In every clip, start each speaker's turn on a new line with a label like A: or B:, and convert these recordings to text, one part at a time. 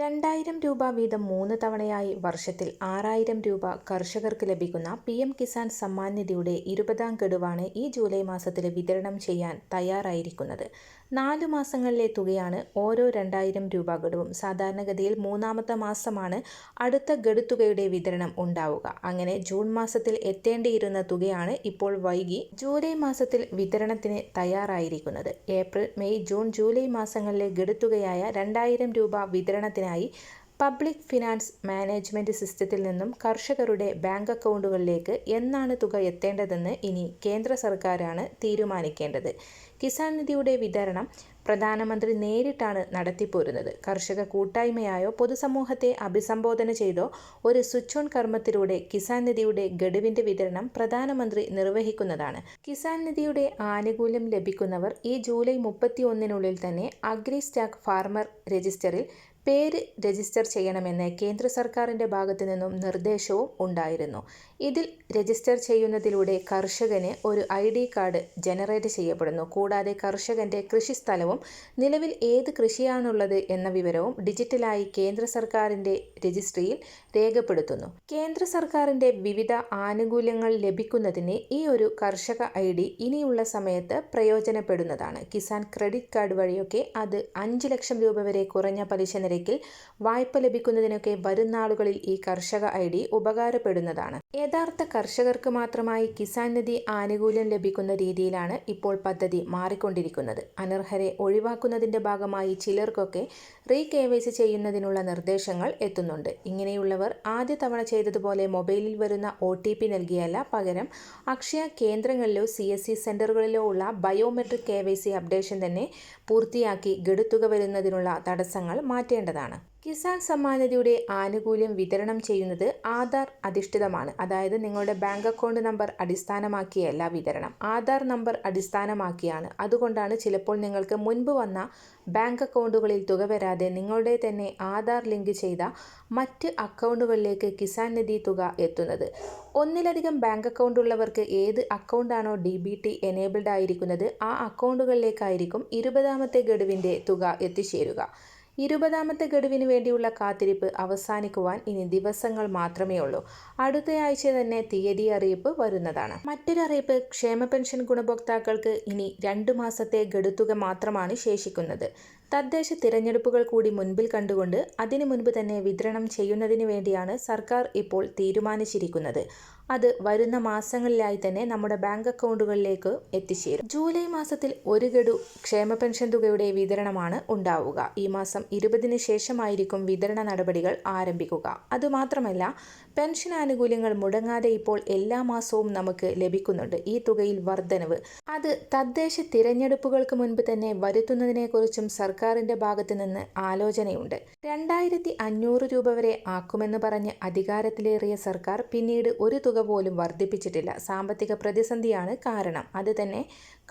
A: രണ്ടായിരം രൂപ വീതം മൂന്ന് തവണയായി വർഷത്തിൽ ആറായിരം രൂപ കർഷകർക്ക് ലഭിക്കുന്ന പി എം കിസാൻ സമ്മാൻ നിധിയുടെ ഇരുപതാം ഗഡുവാണ് ഈ ജൂലൈ മാസത്തിൽ വിതരണം ചെയ്യാൻ തയ്യാറായിരിക്കുന്നത്. നാലു മാസങ്ങളിലെ തുകയാണ് ഓരോ രണ്ടായിരം രൂപ ഗഡുവും. സാധാരണഗതിയിൽ മൂന്നാമത്തെ മാസമാണ് അടുത്ത ഗഡു തുകയുടെ വിതരണം ഉണ്ടാവുക. അങ്ങനെ ജൂൺ മാസത്തിൽ എത്തേണ്ടിയിരുന്ന തുകയാണ് ഇപ്പോൾ വൈകി ജൂലൈ മാസത്തിൽ വിതരണത്തിന് തയ്യാറായിരിക്കുന്നത്. ഏപ്രിൽ മെയ് ജൂൺ ജൂലൈ മാസങ്ങളിലെ ഗഡു തുകയായ രണ്ടായിരം രൂപ വിതരണത്തിനായി പബ്ലിക് ഫിനാൻസ് മാനേജ്മെന്റ് സിസ്റ്റത്തിൽ നിന്നും കർഷകരുടെ ബാങ്ക് അക്കൗണ്ടുകളിലേക്ക് എന്നാണ് തുക എത്തേണ്ടതെന്ന് ഇനി കേന്ദ്ര സർക്കാരാണ് തീരുമാനിക്കേണ്ടത്. കിസാൻ നിധിയുടെ വിതരണം പ്രധാനമന്ത്രി നേരിട്ടാണ് നടത്തിപ്പോരുന്നത്. കർഷക കൂട്ടായ്മയായോ പൊതുസമൂഹത്തെ അഭിസംബോധന ചെയ്തോ ഒരു സ്വിച്ച് ഓൺ കർമ്മത്തിലൂടെ കിസാൻ നിധിയുടെ ഗഡുവിന്റെ വിതരണം പ്രധാനമന്ത്രി നിർവഹിക്കുന്നതാണ്. കിസാൻ നിധിയുടെ ആനുകൂല്യം ലഭിക്കുന്നവർ ഈ ജൂലൈ മുപ്പത്തി ഒന്നിനുള്ളിൽ തന്നെ അഗ്രി സ്റ്റാക്ക് ഫാർമർ രജിസ്റ്ററിൽ പേര് രജിസ്റ്റർ ചെയ്യണമെന്ന് കേന്ദ്ര സർക്കാരിന്റെ ഭാഗത്തു നിന്നും നിർദ്ദേശവും ഉണ്ടായിരുന്നു. ഇതിൽ രജിസ്റ്റർ ചെയ്യുന്നതിലൂടെ കർഷകന് ഒരു ഐ ഡി കാർഡ് ജനറേറ്റ് ചെയ്യപ്പെടുന്നു. കൂടാതെ കർഷകന്റെ കൃഷിസ്ഥലവും നിലവിൽ ഏത് കൃഷിയാണുള്ളത് എന്ന വിവരവും ഡിജിറ്റലായി കേന്ദ്ര സർക്കാരിന്റെ രജിസ്ട്രിയിൽ രേഖപ്പെടുത്തുന്നു. കേന്ദ്ര സർക്കാരിന്റെ വിവിധ ആനുകൂല്യങ്ങൾ ലഭിക്കുന്നതിന് ഈ ഒരു കർഷക ഐ ഡി ഇനിയുള്ള സമയത്ത് പ്രയോജനപ്പെടുന്നതാണ്. കിസാൻ ക്രെഡിറ്റ് കാർഡ് വഴിയൊക്കെ അത് അഞ്ച് ലക്ഷം രൂപ വരെ കുറഞ്ഞ പലിശ നിരക്കിൽ വായ്പ ലഭിക്കുന്നതിനൊക്കെ വരും നാളുകളിൽ ഈ കർഷക ഐ ഡി ഉപകാരപ്പെടുന്നതാണ്. യഥാർത്ഥ കർഷകർക്ക് മാത്രമായി കിസാൻ നിധി ആനുകൂല്യം ലഭിക്കുന്ന രീതിയിലാണ് ഇപ്പോൾ പദ്ധതി മാറിക്കൊണ്ടിരിക്കുന്നത്. അനർഹരെ ഒഴിവാക്കുന്നതിന്റെ ഭാഗമായി ചിലർക്കൊക്കെ റീ കെ വൈ സി ചെയ്യുന്നതിനുള്ള നിർദ്ദേശങ്ങൾ എത്തുന്നുണ്ട്. ഇങ്ങനെയുള്ളവർ ആദ്യ തവണ ചെയ്തതുപോലെ മൊബൈലിൽ വരുന്ന ഒ ടി പി നൽകിയല്ല. പകരം അക്ഷയ കേന്ദ്രങ്ങളിലോ സി എസ് സി സെന്ററുകളിലോ ഉള്ള biometric K Y C updation തന്നെ പൂർത്തിയാക്കി ഗഡുത്തുക വരുന്നതിനുള്ള തടസ്സങ്ങൾ മാറ്റേണ്ടതാണ്. കിസാൻ സമ്മാൻ നിധിയുടെ ആനുകൂല്യം വിതരണം ചെയ്യുന്നത് ആധാർ അധിഷ്ഠിതമാണ്. അതായത് നിങ്ങളുടെ ബാങ്ക് അക്കൗണ്ട് നമ്പർ അടിസ്ഥാനമാക്കിയല്ല വിതരണം ആധാർ നമ്പർ അടിസ്ഥാനമാക്കിയാണ്. അതുകൊണ്ടാണ് ചിലപ്പോൾ നിങ്ങൾക്ക് മുൻപ് വന്ന ബാങ്ക് അക്കൗണ്ടുകളിൽ തുക വരാതെ നിങ്ങളുടെ തന്നെ ആധാർ ലിങ്ക് ചെയ്ത മറ്റ് അക്കൗണ്ടുകളിലേക്ക് കിസാൻ നിധി തുക എത്തുന്നത്. ഒന്നിലധികം ബാങ്ക് അക്കൗണ്ട് ഉള്ളവർക്ക് ഏത് അക്കൗണ്ടാണോ ഡി ബി ടി എനേബിൾഡ് ആയിരിക്കുന്നത് ആ അക്കൗണ്ടുകളിലേക്കായിരിക്കും ഇരുപതാമത്തെ ഗഡുവിന്റെ തുക എത്തിച്ചേരുക. ഇരുപതാമത്തെ ഗഡുവിന് വേണ്ടിയുള്ള കാത്തിരിപ്പ് അവസാനിക്കുവാൻ ഇനി ദിവസങ്ങൾ മാത്രമേ ഉള്ളൂ അടുത്തയാഴ്ച തന്നെ തീയതി അറിയിപ്പ് വരുന്നതാണ്. മറ്റൊരു അറിയിപ്പ് ക്ഷേമ പെൻഷൻ ഗുണഭോക്താക്കൾക്ക് ഇനി രണ്ടു മാസത്തെ ഗഡുത്തുക മാത്രമാണ് ശേഷിക്കുന്നത്. തദ്ദേശ തിരഞ്ഞെടുപ്പുകൾ കൂടി മുൻപിൽ കണ്ടുകൊണ്ട് അതിനു മുൻപ് തന്നെ വിതരണം ചെയ്യുന്നതിന് വേണ്ടിയാണ് സർക്കാർ ഇപ്പോൾ തീരുമാനിച്ചിരിക്കുന്നത്. അത് വരുന്ന മാസങ്ങളിലായി തന്നെ നമ്മുടെ ബാങ്ക് അക്കൗണ്ടുകളിലേക്ക് എത്തിച്ചേരും. ജൂലൈ മാസത്തിൽ ഒരു ഗഡു ക്ഷേമ പെൻഷൻ തുകയുടെ വിതരണമാണ് ഉണ്ടാവുക. ഈ മാസം ഇരുപതിന് ശേഷമായിരിക്കും വിതരണ നടപടികൾ ആരംഭിക്കുക. അതുമാത്രമല്ല പെൻഷൻ ആനുകൂല്യങ്ങൾ മുടങ്ങാതെ ഇപ്പോൾ എല്ലാ മാസവും നമുക്ക് ലഭിക്കുന്നുണ്ട് ഈ തുകയിൽ വർധനവ്. അത് തദ്ദേശ തിരഞ്ഞെടുപ്പുകൾക്ക് മുൻപ് തന്നെ വരുത്തുന്നതിനെക്കുറിച്ചും സർക്കാരിന്റെ ഭാഗത്തു നിന്ന് ആലോചനയുണ്ട്. രണ്ടായിരത്തി അഞ്ഞൂറ് രൂപ വരെ ആക്കുമെന്ന് പറഞ്ഞ് അധികാരത്തിലേറിയ സർക്കാർ പിന്നീട് ഒരു തുക പോലും വർദ്ധിപ്പിച്ചിട്ടില്ല. സാമ്പത്തിക പ്രതിസന്ധിയാണ് കാരണം. അത് തന്നെ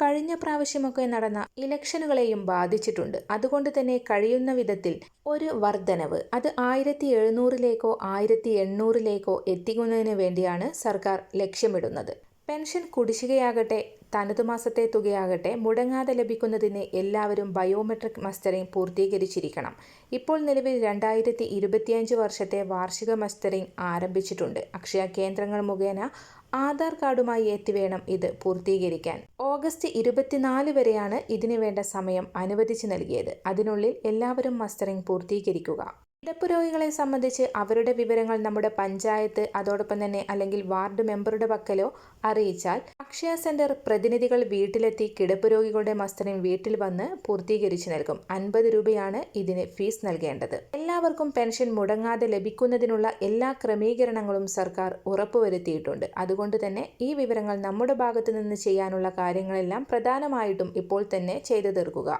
A: കഴിഞ്ഞ പ്രാവശ്യമൊക്കെ നടന്ന ഇലക്ഷനുകളെയും ബാധിച്ചിട്ടുണ്ട്. അതുകൊണ്ട് തന്നെ കഴിയുന്ന വിധത്തിൽ ഒരു വർധനവ്. അത് ആയിരത്തി എഴുന്നൂറിലേക്കോ ആയിരത്തി എണ്ണൂറിലേക്കോ എത്തിക്കുന്നതിന് വേണ്ടിയാണ് സർക്കാർ ലക്ഷ്യമിടുന്നത്. പെൻഷൻ കുടിശ്ശികയാകട്ടെ തനതു മാസത്തെ തുകയാകട്ടെ മുടങ്ങാതെ ലഭിക്കുന്നതിന് എല്ലാവരും ബയോമെട്രിക് മസ്റ്ററിംഗ് പൂർത്തീകരിച്ചിരിക്കണം. ഇപ്പോൾ നിലവിൽ രണ്ടായിരത്തി ഇരുപത്തിയഞ്ച് വർഷത്തെ വാർഷിക മസ്റ്ററിംഗ് ആരംഭിച്ചിട്ടുണ്ട്. അക്ഷയ കേന്ദ്രങ്ങൾ മുഖേന ആധാർ കാർഡുമായി എത്തിവേണം ഇത് പൂർത്തീകരിക്കാൻ. ഓഗസ്റ്റ് ഇരുപത്തിനാല് വരെയാണ് ഇതിനു വേണ്ട സമയം അനുവദിച്ചു നൽകിയത്. അതിനുള്ളിൽ എല്ലാവരും മസ്റ്ററിംഗ് പൂർത്തീകരിക്കുക. കിടപ്പ് രോഗികളെ സംബന്ധിച്ച് അവരുടെ വിവരങ്ങൾ നമ്മുടെ പഞ്ചായത്ത് അതോടൊപ്പം തന്നെ അല്ലെങ്കിൽ വാർഡ് മെമ്പറുടെ പക്കലോ അറിയിച്ചാൽ അക്ഷയ സെന്റർ പ്രതിനിധികൾ വീട്ടിലെത്തി കിടപ്പ് രോഗികളുടെ മസ്തനം വീട്ടിൽ വന്ന് പൂർത്തീകരിച്ചു നൽകും. അൻപത് രൂപയാണ് ഇതിന് ഫീസ് നൽകേണ്ടത്. എല്ലാവർക്കും പെൻഷൻ മുടങ്ങാതെ ലഭിക്കുന്നതിനുള്ള എല്ലാ ക്രമീകരണങ്ങളും സർക്കാർ ഉറപ്പുവരുത്തിയിട്ടുണ്ട്. അതുകൊണ്ട് തന്നെ ഈ വിവരങ്ങൾ നമ്മുടെ ഭാഗത്തു നിന്ന് ചെയ്യാനുള്ള കാര്യങ്ങളെല്ലാം പ്രധാനമായിട്ടും ഇപ്പോൾ തന്നെ ചെയ്തു തീർക്കുക.